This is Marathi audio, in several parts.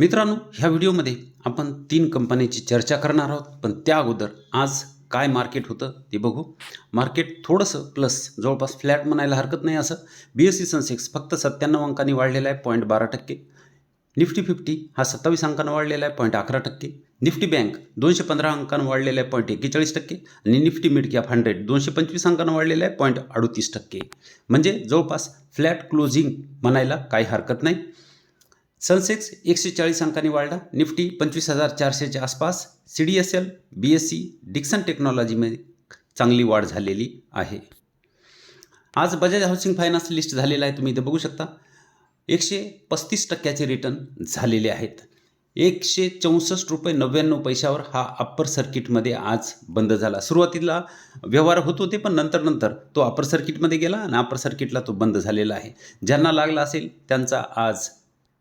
मित्रांनो ह्या व्हिडिओमध्ये आपण तीन कंपन्यांची चर्चा करणार आहोत पण त्या अगोदर आज काय मार्केट होतं ते बघू. मार्केट थोडंसं प्लस जवळपास फ्लॅट म्हणायला हरकत नाही असं. बी एस सी सेन्सेक्स फक्त सत्त्याण्णव अंकांनी वाढलेला आहे पॉईंट बारा टक्के. निफ्टी फिफ्टी हा सत्तावीस अंकानं वाढलेला आहे पॉईंट अकरा टक्के. निफ्टी बँक दोनशे पंधरा अंकानं वाढलेला आहे पॉईंट एक्केचाळीस टक्के. आणि निफ्टी मिड कॅप हंड्रेड दोनशे पंचवीस अंकानं वाढलेला आहे पॉईंट अडतीस टक्के. म्हणजे जवळपास फ्लॅट क्लोजिंग म्हणायला काही हरकत नाही. सनसेक्स एकशे चाळीस अंकांनी वाढला. निफ्टी पंचवीस हजार चारशेच्या आसपास. C D S L B S C Dixon टेक्नॉलॉजीमध्ये चांगली वाढ झालेली आहे. आज बजाज हाऊसिंग फायनान्स लिस्ट झालेला आहे. तुम्ही इथे बघू शकता. एकशे पस्तीस टक्क्याचे रिटर्न झालेले आहेत. एकशे चौसष्ट रुपये नव्याण्णव पैशावर हा अप्पर सर्किटमध्ये आज बंद झाला. सुरुवातीला व्यवहार होत होते पण नंतर नंतर तो अप्पर सर्किटमध्ये गेला आणि अप्पर सर्किटला तो बंद झालेला आहे. ज्यांना लागला असेल त्यांचा आज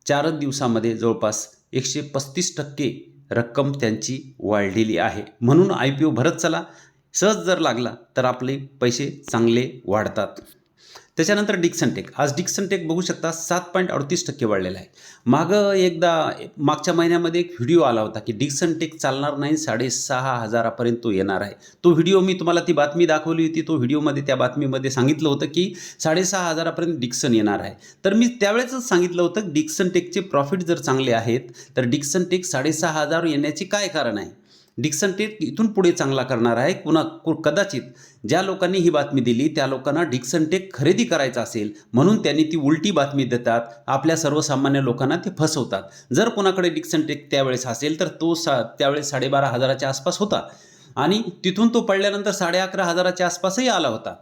चारच दिवसामध्ये जवळपास एकशे पस्तीस टक्के रक्कम त्यांची वाढलेली आहे. म्हणून आय पी ओ भरत चला. सहज जर लागला तर आपले पैसे चांगले वाढतात. त्याच्यानंतर डिक्सन टेक. आज डिक्सन टेक बघू शकता सात पॉईंट अडतीस टक्के वाढलेला आहे. मागं एकदा मागच्या महिन्यामध्ये एक व्हिडिओ आला होता की डिक्सन टेक चालणार नाही साडेसहा हजारापर्यंत तो येणार आहे. तो व्हिडिओ मी तुम्हाला ती बातमी दाखवली होती तो व्हिडिओमध्ये त्या बातमीमध्ये सांगितलं होतं की साडेसहा हजारापर्यंत डिक्सन येणार आहे. तर मी त्यावेळेसच सांगितलं होतं डिक्सन टेकचे प्रॉफिट जर चांगले आहेत तर डिक्सन टेक साडेसहा हजार येण्याचे काय कारण आहे? डिक्सन टेक इथून पुढे चांगला करणार आहे. कुणा कु- कदाचित ज्या लोकांनी ही बातमी दिली त्या लोकांना डिक्सन टेक खरेदी करायचा असेल म्हणून त्यांनी ती उलटी बातमी देतात. आपल्या सर्वसामान्य लोकांना ते फसवतात. जर कोणाकडे डिक्सन टेक त्यावेळेस असेल तर तो सा त्यावेळेस साडेबारा हजाराच्या आसपास होता. आणि तिथून तो पडल्यानंतर साडे अकरा हजाराच्या आसपासही आला होता.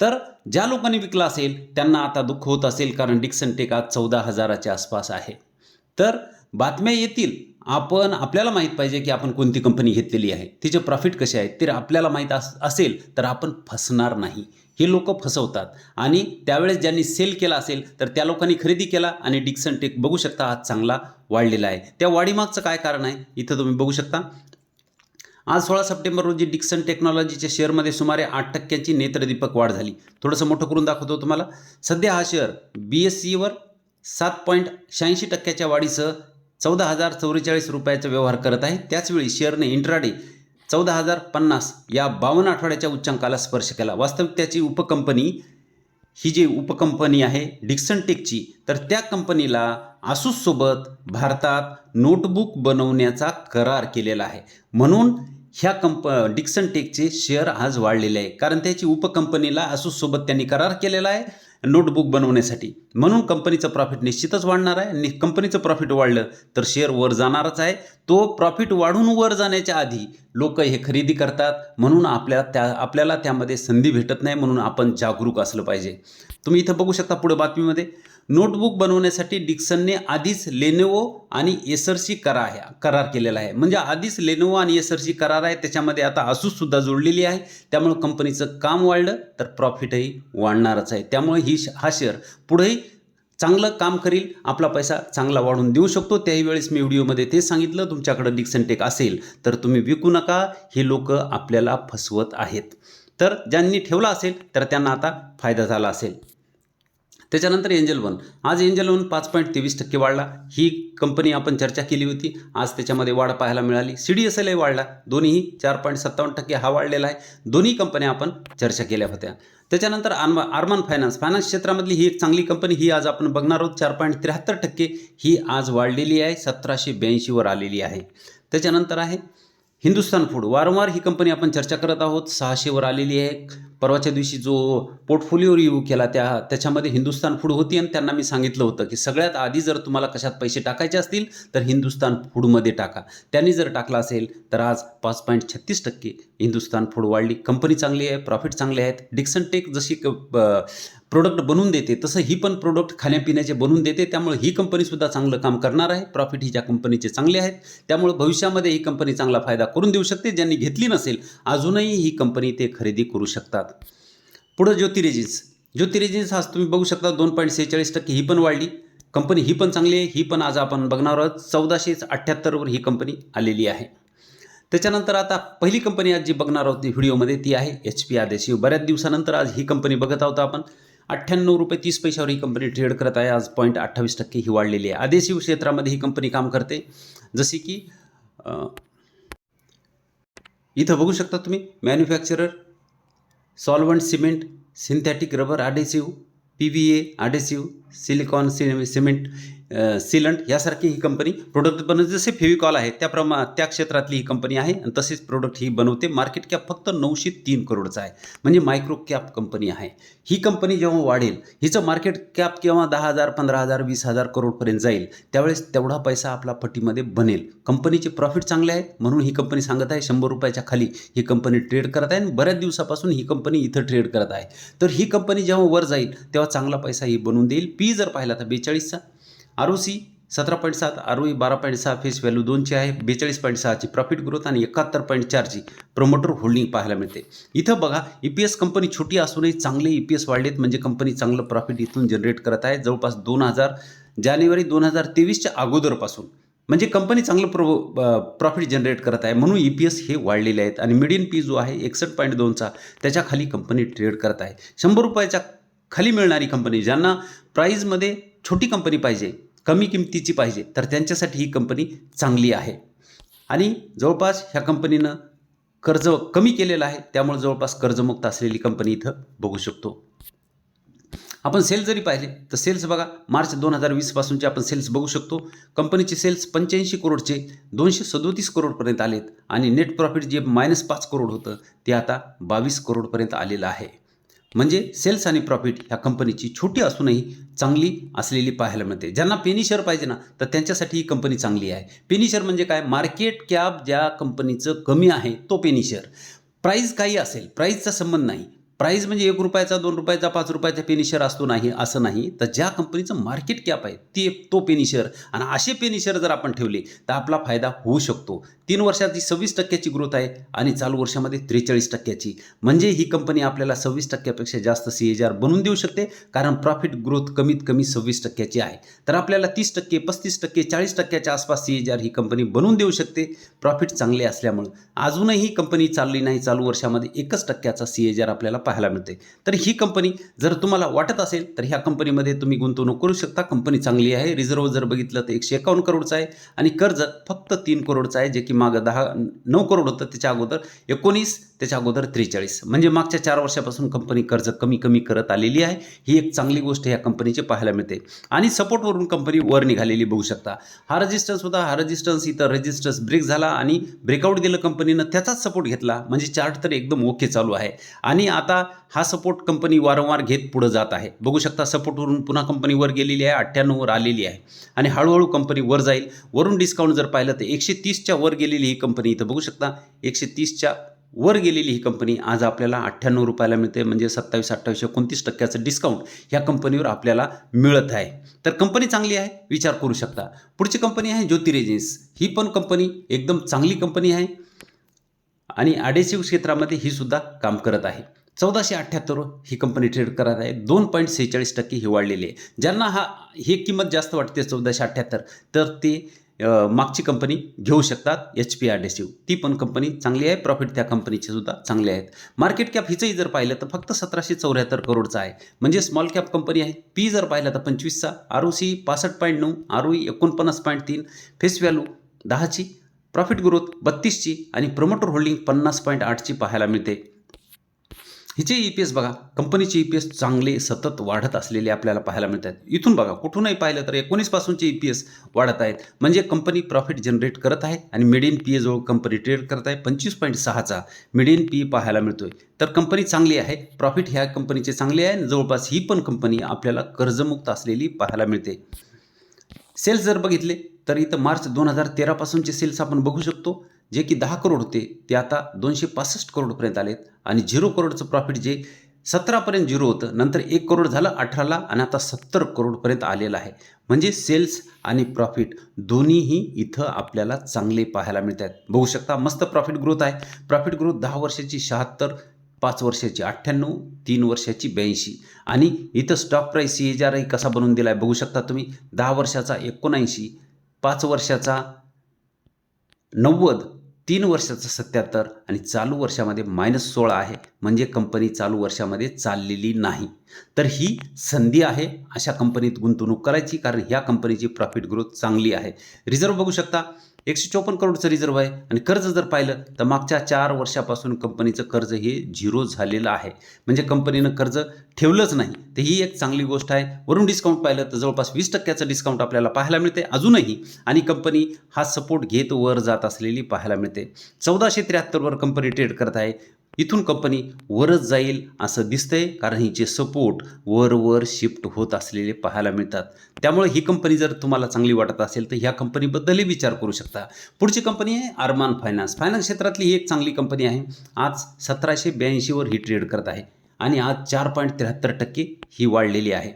तर ज्या लोकांनी विकला असेल त्यांना आता दुःख होत असेल कारण डिक्सन टेक आज चौदा हजाराच्या आसपास आहे. तर बातम्या येतील. आपण आपल्याला माहीत पाहिजे की आपण कोणती कंपनी घेतलेली आहे. तिचे प्रॉफिट कसे आहेत? ते आपल्याला माहीत अस असेल तर आपण फसणार नाही. हे लोक फसवतात. आणि त्यावेळेस ज्यांनी सेल केला असेल तर त्या लोकांनी खरेदी केला आणि डिक्सन टेक बघू शकता आज चांगला वाढलेला आहे. त्या वाढीमागचं काय कारण आहे? इथं तुम्ही बघू शकता. आज सोळा सप्टेंबर रोजी डिक्सन टेक्नॉलॉजीच्या शेअरमध्ये सुमारे आठ टक्क्यांची नेत्रदीपक वाढ झाली. थोडंसं मोठं करून दाखवतो तुम्हाला. सध्या हा शेअर बी एस सीवर सात पॉईंट शहाऐंशी टक्क्याच्या वाढीसह चौदा हजार चौवेचाळीस रुपयाचा व्यवहार करत आहे. त्याचवेळी शेअरने इंट्राडे चौदा हजार पन्नास या बावन्न आठवड्याच्या उच्चांकाला स्पर्श केला. वास्तविक त्याची उपकंपनी ही जी उपकंपनी आहे डिक्सन टेकची तर त्या कंपनीला आसूससोबत भारतात नोटबुक बनवण्याचा करार केलेला आहे. म्हणून ह्या कंप डिक्सन टेकचे शेअर आज वाढलेले आहे. कारण त्याची उपकंपनीला आसूससोबत त्यांनी करार केलेला आहे. नोटबुक बनवण्यासाठी. म्हणून कंपनीचं प्रॉफिट निश्चितच वाढणार आहे नि कंपनीचं प्रॉफिट वाढलं तर शेअर वर जाणारच आहे. तो प्रॉफिट वाढून वर जाण्याच्या आधी लोक हे खरेदी करतात. म्हणून आपल्या त्या आपल्याला त्यामध्ये संधी भेटत नाही म्हणून आपण जागरूक असलं पाहिजे. तुम्ही इथं बघू शकता पुढे बातमीमध्ये. नोटबुक बनवण्यासाठी डिक्सनने आधीच लेनोवो आणि एसरशी करा आहे करार केलेला आहे. म्हणजे आधीच लेनोवो आणि एसरशी करार आहे त्याच्यामध्ये आता आसूससुद्धा जोडलेली आहे. त्यामुळे कंपनीचं काम वाढलं तर प्रॉफिटही वाढणारच आहे. त्यामुळे ही श- हा शेअर पुढेही चांगलं काम करील आपला पैसा चांगला वाढून देऊ शकतो. त्याही वेळेस मी व्हिडिओमध्ये ते सांगितलं तुमच्याकडं डिक्सन टेक असेल तर तुम्ही विकू नका. हे लोक आपल्याला फसवत आहेत. तर ज्यांनी ठेवला असेल तर त्यांना आता फायदा झाला असेल. त्याच्यानंतर एंजल वन. आज एंजल वन पाच पॉईंट तेवीस टक्के वाढला. ही कंपनी आपण चर्चा केली होती. आज त्याच्यामध्ये वाढ पाहायला मिळाली. सी डी एस एलही वाढला. दोन्हीही चार पॉईंट सत्तावन्न टक्के हा वाढलेला आहे. दोन्ही कंपन्या आपण चर्चा केल्या होत्या. त्याच्यानंतर आर्मा आर्मान फायनान्स. फायनान्स क्षेत्रामधली ही एक चांगली कंपनी ही आज आपण बघणार आहोत. चार पॉईंट त्र्याहत्तर टक्के ही आज वाढलेली आहे. सतराशे ब्याऐंशीवर आलेली आहे. त्याच्यानंतर आहे हिंदुस्तान फूड. वारंवार ही कंपनी आपण चर्चा करत आहोत. सहाशेवर आलेली आहे. परवाच्या दिवशी जो पोर्टफोलिओ रिव्ह्यू केला त्या त्याच्यामध्ये हिंदुस्तान फूड होती आणि त्यांना मी सांगितलं होतं की सगळ्यात आधी जर तुम्हाला कशात पैसे टाकायचे असतील तर हिंदुस्तान फूडमध्ये टाका. त्यांनी जर टाकला असेल तर आज पाच पॉईंट छत्तीस टक्के हिंदुस्तान फूड वाढली. कंपनी चांगली आहे प्रॉफिट चांगले आहेत. डिक्सन टेक जशी प्रोडक्ट बनवून देते तसं ही पण प्रोडक्ट खाण्यापिण्याचे बनवून देते. त्यामुळे ही कंपनीसुद्धा चांगलं काम करणार आहे. प्रॉफिट ही ज्या कंपनीचे चांगले आहेत त्यामुळे भविष्यामध्ये ही कंपनी चांगला फायदा करून देऊ शकते. ज्यांनी घेतली नसेल अजूनही ही कंपनी ते खरेदी करू शकतात. पुढं ज्योती रेजिन्स आज तुम्ही बघू शकता दोन पॉईंट सेहेचाळीस टक्के ही पण वाढली. कंपनी ही पण चांगली आहे ही पण आज आपण बघणार आहोत. चौदाशे अठ्ठ्याहत्तरवर ही कंपनी आलेली आहे. त्याच्यानंतर आता पहिली कंपनी आज जी बघणार आहोत ती व्हिडिओमध्ये ती आहे एच पी आदेशी बऱ्याच दिवसानंतर आज ही कंपनी बघत आहोत आपण. अठ्ठ्याण्णव रुपये तीस पैशावर ही कंपनी ट्रेड करत आहे. आज पॉईंट अठ्ठावीस टक्के ही वाढलेली आहे. आदेशिव क्षेत्रामध्ये ही कंपनी काम करते. जसे की इथं बघू शकता तुम्ही manufacturer solvent cement synthetic rubber adhesive P V A adhesive silicone C cement sealant यासारखी ही कंपनी प्रोडक्ट बनवते. जसे फेविकॉल आहे त्याप्रमा त्या क्षेत्रातली ही कंपनी आहे आणि तसेच प्रोडक्ट ही बनवते. मार्केट कॅप फक्त नऊशे तीन करोडचं आहे. म्हणजे मायक्रो कॅप कंपनी आहे. ही कंपनी जेव्हा वाढेल हिचं मार्केट कॅप किंवा दहा हजार पंधरा हजार वीस हजार करोडपर्यंत जाईल त्यावेळेस तेवढा पैसा आपला फटीमध्ये बनेल. कंपनीचे प्रॉफिट चांगले आहे म्हणून ही कंपनी सांगत आहे शंभर रुपयाच्या खाली ही कंपनी ट्रेड करत आहे आणि बऱ्याच दिवसापासून ही कंपनी इथं ट्रेड करत आहे. तर ही कंपनी जेव्हा वर जाईल तेव्हा चांगला पैसा ही बनवून देईल. पी जर पाहिला तर बेचाळीसचा. आर ओ सी सतरा पॉईंट सात आर ओ ई बारा पॉईंट सहा फेस व्हॅल्यू दोनची आहे बेचाळीस पॉईंट सहाची प्रॉफिट ग्रोथ आणि एकाहत्तर पॉईंट चारची प्रमोटर होल्डिंग पाहायला मिळते. इथं बघा ई पी एस कंपनी छोटी असूनही चांगले ई पी एस वाढलेत म्हणजे कंपनी चांगलं प्रॉफिट इथून जनरेट करत आहे. जवळपास दोन हजार जानेवारी दोन हजार तेवीसच्या अगोदरपासून म्हणजे कंपनी चांगलं प्रो प्रॉफिट जनरेट करत आहे. म्हणून ई पी एस हे वाढलेले आहेत. आणि मिडियन पी जो आहे एकसष्ट पॉईंट दोनचा त्याच्याखाली कंपनी ट्रेड करत आहे. शंभर रुपयाच्या खाली मिळणारी कंपनी ज्यांना प्राईजमध्ये छोटी कंपनी पाहिजे कमी किमतीची पाहिजे तर त्यांच्यासाठी ही कंपनी चांगली आहे. आणि जवळपास ह्या कंपनीनं कर्ज कमी केलेलं आहे त्यामुळे जवळपास कर्जमुक्त असलेली कंपनी इथं बघू शकतो. आपण सेल जरी पाहिले तर सेल्स बघा मार्च दोन हजार वीसपासूनचे आपण सेल्स बघू शकतो. कंपनीचे सेल्स पंच्याऐंशी करोडचे दोनशे सदोतीस करोडपर्यंत आलेत. आणि नेट प्रॉफिट जे मायनस पाच करोड होतं ते आता बावीस करोडपर्यंत आलेलं आहे. म्हणजे सेल्स आणि प्रॉफिट ह्या कंपनीची छोटी असूनही चांगली असलेली पाहायला मिळते. ज्यांना पेनिशर पाहिजे ना तर त्यांच्यासाठी ही कंपनी चांगली आहे. पेनिशर म्हणजे काय? मार्केट कॅप ज्या कंपनीचं कमी आहे तो पेनिशर प्राईज काही असेल प्राईजचा संबंध नाही. प्राईज म्हणजे एक रुपयाचा दोन रुपयाचा पाच रुपयाचा पेनिशर असतो नाही असं नाही. तर ज्या कंपनीचं मार्केट कॅप आहे ते तो पेनिशर आणि असे पेनिशर जर आपण ठेवले तर आपला फायदा होऊ शकतो. तीन वर्षाची सव्वीस टक्क्याची ग्रोथ आहे आणि चालू वर्षामध्ये त्रेचाळीस टक्क्याची. म्हणजे ही कंपनी आपल्याला सव्वीस टक्क्यापेक्षा जास्त सी एच आर बनवून देऊ शकते कारण प्रॉफिट ग्रोथ कमीत कमी सव्वीस टक्क्याची आहे. तर आपल्याला तीस टक्के पस्तीस टक्के चाळीस टक्क्याच्या आसपास सी एच आर ही कंपनी बनवून देऊ शकते. प्रॉफिट चांगले असल्यामुळं. अजूनही कंपनी चालली नाही चालू वर्षामध्ये एकच टक्क्याचा सी एच आर आपल्याला पाहायला मिळते. तर ही कंपनी जर तुम्हाला वाटत असेल तर ह्या कंपनीमध्ये तुम्ही गुंतवणूक करू शकता. कंपनी चांगली आहे. रिझर्व्ह जर बघितलं तर एकशे एकावन्न करोडचं आहे आणि कर्ज फक्त तीन करोडचं आहे जे की मागं दहा नऊ करोड होतं त्याच्या अगोदर. एकोणीस त्याच्या अगोदर त्रेचाळीस. म्हणजे मागच्या चार वर्षापासून कंपनी कर्ज कमी कमी करत आलेली आहे. ही एक चांगली गोष्ट या कंपनीची पाहायला मिळते. आणि सपोर्टवरून कंपनी वर निघालेली बघू शकता. हा रजिस्टन्स होता. हा रजिस्टन्स इथं रजिस्टन्स ब्रेक झाला आणि ब्रेकआउट दिलं कंपनीनं त्याचाच सपोर्ट घेतला. म्हणजे चार्ट तर एकदम ओके चालू आहे. आणि आता हा सपोर्ट कंपनी वारंवार घेत पुढं जात आहे. बघू शकता सपोर्टवरून पुन्हा कंपनीवर गेलेली आहे अठ्ठ्याण्णववर आलेली आहे. आणि हळूहळू कंपनी वर जाईल. वरून डिस्काउंट जर पाहिलं तर एकशे तीसच्या वर गेलेली ही कंपनी इथं बघू शकता. एकशे तीसच्या वर गेलेली ही कंपनी आज आपल्याला अठ्ठ्याण्णव रुपयाला मिळते. म्हणजे सत्तावीस अठ्ठावीस एकोणतीस टक्क्याचं डिस्काउंट ह्या कंपनीवर आपल्याला मिळत आहे. तर कंपनी चांगली आहे? विचार करू शकता. पुढची कंपनी आहे ज्योती रेजिन्स ही पण कंपनी एकदम चांगली कंपनी आहे. आणि आडेसिव क्षेत्रामध्ये ही सुद्धा काम करत आहे. चौदाशे अठ्ठ्याहत्तर ही कंपनी ट्रेड करत आहे. दोन पॉईंट सेहेचाळीस टक्के ही वाढलेली आहे. ज्यांना हा ही किंमत जास्त वाटते चौदाशे अठ्ठ्याहत्तर तर ते मागची कंपनी घेऊ शकतात. एच पी आर डेसिव्ह ती पण कंपनी चांगली आहे. प्रॉफिट त्या कंपनीचे सुद्धा चांगले आहेत. मार्केट कॅप हिचंही जर पाहिलं तर फक्त सतराशे चौऱ्याहत्तर करोडचा आहे. म्हणजे स्मॉल कॅप कंपनी आहे. पी जर पाहिलं तर पंचवीसचा आर ओ सी पासष्ट पॉईंट नऊ आर ओ एकोणपन्नास पॉईंट तीन फेस व्हॅल्यू दहाची प्रॉफिट ग्रोथ बत्तीसची आणि प्रमोटर होल्डिंग पन्नास पॉईंट आठची पाहायला मिळते. हिचे ई पी एस बघा कंपनीचे ई पी एस चांगले सतत वाढत असलेले आपल्याला पाहायला मिळतात. इथून बघा कुठूनही पाहिलं तर एकोणीसपासूनचे ई पी एस वाढत आहेत. म्हणजे कंपनी प्रॉफिट जनरेट करत आहे आणि मिडियन पी जवळ कंपनी ट्रेड करत आहे. पंचवीस पॉईंट सहाचा मिडियन पी पाहायला मिळतोय. तर कंपनी चांगली आहे प्रॉफिट ह्या कंपनीचे चांगले आहे आणि जवळपास ही पण कंपनी आपल्याला कर्जमुक्त असलेली पाहायला मिळते. सेल्स जर बघितले तर इथं मार्च दोन हजार तेरापासूनचे सेल्स आपण बघू शकतो. जे की दहा करोड होते ते आता दोनशे पासष्ट करोडपर्यंत आलेत. आणि झिरो करोडचं प्रॉफिट जे सतरापर्यंत झिरो होतं नंतर एक करोड झालं अठराला आणि आता सत्तर करोडपर्यंत आलेलं आहे. म्हणजे सेल्स आणि प्रॉफिट दोन्हीही इथं आपल्याला चांगले पाहायला मिळतात बघू शकता मस्त प्रॉफिट ग्रोथ आहे. प्रॉफिट ग्रोथ दहा वर्षाची शहात्तर पाच वर्षाची अठ्ठ्याण्णव तीन वर्षाची ब्याऐंशी. आणि इथं स्टॉक प्राईस सी एच आरही कसा बनवून दिला आहे बघू शकता तुम्ही. दहा वर्षाचा एकोणऐंशी पाच वर्षाचा नव्वद तीन वर्षाचा सत्याहत्तर आणि चालू वर्षामध्ये मायनस सोळा आहे. म्हणजे कंपनी चालू वर्षामध्ये चाललेली नाही. तर ही संधी आहे अशा कंपनीत गुंतवणूक करायची कारण ह्या कंपनीची प्रॉफिट ग्रोथ चांगली आहे. रिझर्व बघू शकता एकशे चोपन्न करोडचं रिझर्व आहे. आणि कर्ज जर पाहिलं तर मागच्या चार वर्षापासून कंपनीचं कर्ज हे झिरो झालेलं आहे. म्हणजे कंपनीनं कर्ज ठेवलंच नाही. तर ही एक चांगली गोष्ट आहे. वरून डिस्काउंट पाहिलं तर जवळपास वीस टक्क्याचं डिस्काउंट आपल्याला पाहायला मिळते. अजूनही आणि कंपनी हा सपोर्ट घेत वर जात असलेली पाहायला मिळते. चौदाशे त्र्याहत्तरवर कंपनी ट्रेड करत आहे. इथून कंपनी वरच जाईल असं दिसतंय कारण हिचे सपोर्ट वर वर शिफ्ट होत असलेले पाहायला मिळतात. त्यामुळे ही कंपनी जर तुम्हाला चांगली वाटत असेल तर ह्या कंपनीबद्दलही विचार करू शकता. पुढची कंपनी आहे अरमान फायनान्स फायनान्स क्षेत्रातली ही एक चांगली कंपनी आहे. आज सतराशे ब्याऐंशीवर ही ट्रेड करत आहे. आणि आज चार पॉईंट त्र्याहत्तर टक्के ही वाढलेली आहे.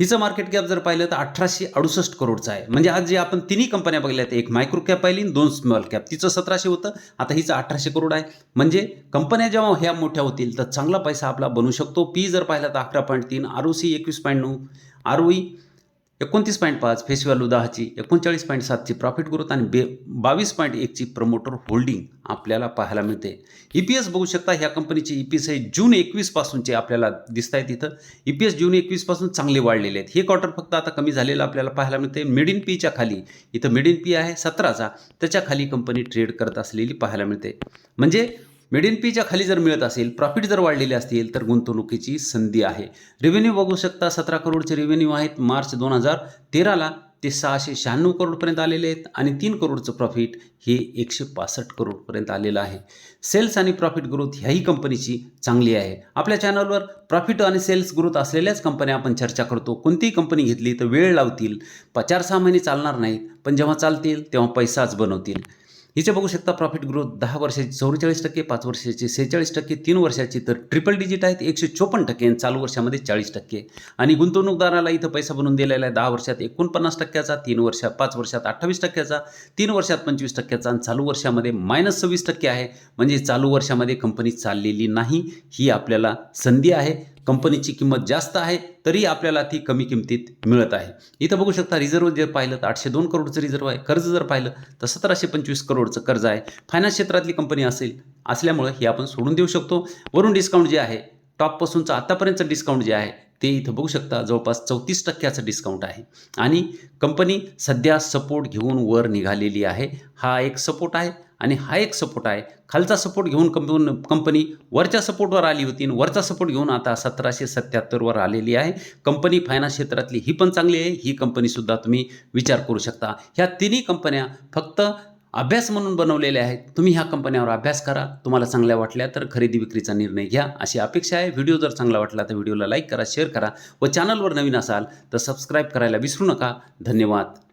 हिचं मार्केट कॅप जर पाहिलं तर अठराशे अडुसष्ट करोडचं आहे. म्हणजे आज जे आपण तिन्ही कंपन्या बघितल्या एक मायक्रो कॅप पाहिली दोन स्मॉल कॅप तिचं सतराशे होतं आता हिचं अठराशे करोड आहे. म्हणजे कंपन्या जेव्हा ह्या मोठ्या होतील तर चांगला पैसा आपला बनू शकतो. पी जर पाहिला तर अकरा पॉईंट तीन आर ओ सी एकवीस पॉईंट नऊ. आर ओ एकोणतीस पॉईंट पाच फेस व्हॅल्यू दहाची एकोणचाळीस पॉईंट सातची प्रॉफिट ग्रोथ आणि बे बावीस पॉईंट एकची प्रमोटर होल्डिंग आपल्याला पाहायला मिळते. ई पी एस बघू शकता ह्या कंपनीचे ई पी एस आहे. जून एकवीसपासूनचे आपल्याला दिसत आहेत इथं ई पी एस जून एकवीसपासून चांगले वाढलेले आहेत. हे क्वार्टर फक्त आता कमी झालेलं आपल्याला पाहायला मिळते मिड इन पीच्या खाली इथं मिड इन पी आहे सतराचा. त्याच्याखाली कंपनी ट्रेड करत असलेली पाहायला मिळते. म्हणजे मिड इन पीच्या खाली जर मिळत असेल प्रॉफिट जर वाढलेले असतील तर गुंतवणुकीची संधी आहे. रेव्हेन्यू बघू शकता सतरा करोडचे रेव्हेन्यू आहेत. मार्च दोन हजार तेराला ते सहाशे शहाण्णव करोडपर्यंत आलेले आहेत आणि तीन करोडचं प्रॉफिट हे एकशे पासष्ट करोडपर्यंत आलेलं आहे. सेल्स आणि प्रॉफिट ग्रोथ ह्याही कंपनीची चांगली आहे. आपल्या चॅनलवर प्रॉफिट आणि सेल्स ग्रोथ असलेल्याच कंपन्या आपण चर्चा करतो. कोणतीही कंपनी घेतली तर वेळ लावतील. चार सहा महिने चालणार नाहीत. पण जेव्हा चालतील तेव्हा पैसाच बनवतील. हिचे बघू शकता प्रॉफिट ग्रोथ दहा वर्षाची चौवेचाळीस टक्के पाच वर्षाची सेहेचाळीस टक्के तीन वर्षाची. तर ट्रिपल डिजिट आहेत एकशे चोपन्न टक्के आणि चालू वर्षामध्ये चाळीस टक्के. आणि गुंतवणूकदाराला इथं पैसा बनवून दिलेला आहे दहा वर्षात एकोणपन्नास टक्क्याचा तीन वर्षात पाच वर्षात अठ्ठावीस टक्क्याचा तीन वर्षात पंचवीस टक्क्याचा आणि चालू वर्षामध्ये मायनस सव्वीस टक्के आहे. म्हणजे चालू वर्षामध्ये कंपनी चाललेली नाही ही आपल्याला संधी आहे. कंपनीची किंमत जास्त आहे तरी आपल्याला ती कमी किमतीत मिळत आहे. इथं बघू शकता रिझर्व जर पाहिलं तर आठशे दोन करोडचं रिझर्व आहे. कर्ज जर पाहिलं तर सतराशे पंचवीस करोडचं कर्ज आहे. फायनान्स क्षेत्रातली कंपनी असेल असल्यामुळं हे आपण सोडून देऊ शकतो. वरून डिस्काउंट जे आहे टॉपपासूनचं आत्तापर्यंतचं डिस्काउंट जे आहे ते इथं बघू शकता जवळपास चौतीस टक्क्याचं डिस्काउंट आहे. आणि कंपनी सध्या सपोर्ट घेऊन वर निघालेली आहे. हा एक सपोर्ट आहे. आणि हा एक सपोर्ट आहे. खालचा सपोर्ट घेऊन कंपन कंपनी वरच्या सपोर्टवर आली होती आणि वरचा सपोर्ट घेऊन आता सतराशे सत्याहत्तरवर आलेली आहे. कंपनी फायनान्स क्षेत्रातली ही पण चांगली आहे. ही कंपनीसुद्धा तुम्ही विचार करू शकता. ह्या तिन्ही कंपन्या फक्त अभ्यास म्हणून बनवलेल्या आहेत. तुम्ही ह्या कंपन्यावर अभ्यास करा. तुम्हाला चांगल्या वाटल्या तर खरेदी विक्रीचा निर्णय घ्या. अशी अपेक्षा आहे. व्हिडिओ जर चांगला वाटला तर व्हिडिओला लाईक करा शेअर करा व चॅनलवर नवीन असाल तर सबस्क्राईब करायला विसरू नका. धन्यवाद.